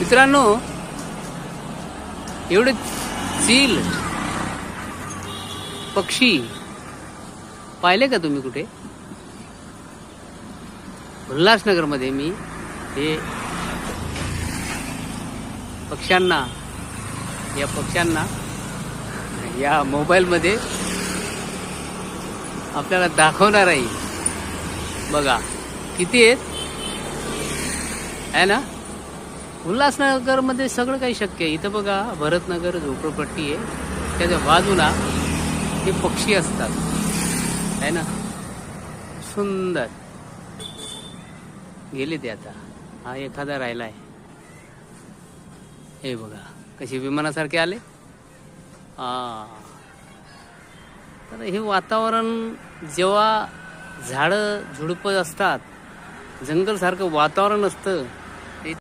मित्रांनो एवढे चील पक्षी पाहिले का तुम्ही कुठे? उल्हासनगरमध्ये मी हे पक्ष्यांना या पक्ष्यांना या मोबाईलमध्ये आपल्याला दाखवणार आहे. बघा किती आहेत? आहे ना? उल्हासनगरमध्ये सगळं काही शक्य आहे. इथं बघा भरतनगर झोपडपट्टी आहे. त्याच्या बाजूला हे पक्षी असतात. आहे ना? सुंदर. गेले ते आता. हा एखादा राहिला आहे हे बघा कसे विमानासारखे आले? हा. तर हे वातावरण जेव्हा झाडं झुडपं असतात जंगलसारखं वातावरण असतं